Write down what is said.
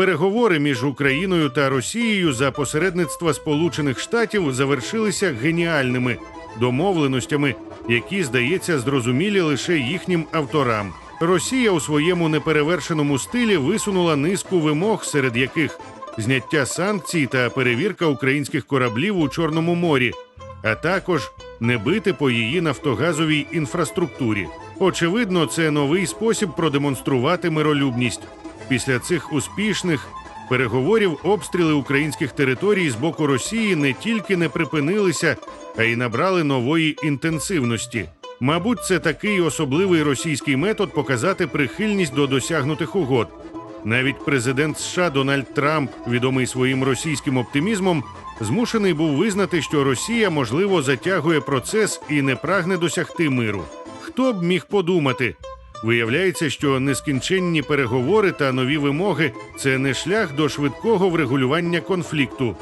Переговори між Україною та Росією за посередництва Сполучених Штатів завершилися геніальними домовленостями, які, здається, зрозумілі лише їхнім авторам. Росія у своєму неперевершеному стилі висунула низку вимог, серед яких зняття санкцій та перевірка українських кораблів у Чорному морі, а також не бити по її нафтогазовій інфраструктурі. Очевидно, це новий спосіб продемонструвати миролюбність. Після цих успішних переговорів обстріли українських територій з боку Росії не тільки не припинилися, а й набрали нової інтенсивності. Мабуть, це такий особливий російський метод показати прихильність до досягнутих угод. Навіть президент США Дональд Трамп, відомий своїм російським оптимізмом, змушений був визнати, що Росія можливо затягує процес і не прагне досягти миру. Хто б міг подумати? Виявляється, що нескінченні переговори та нові вимоги це не шлях до швидкого врегулювання конфлікту.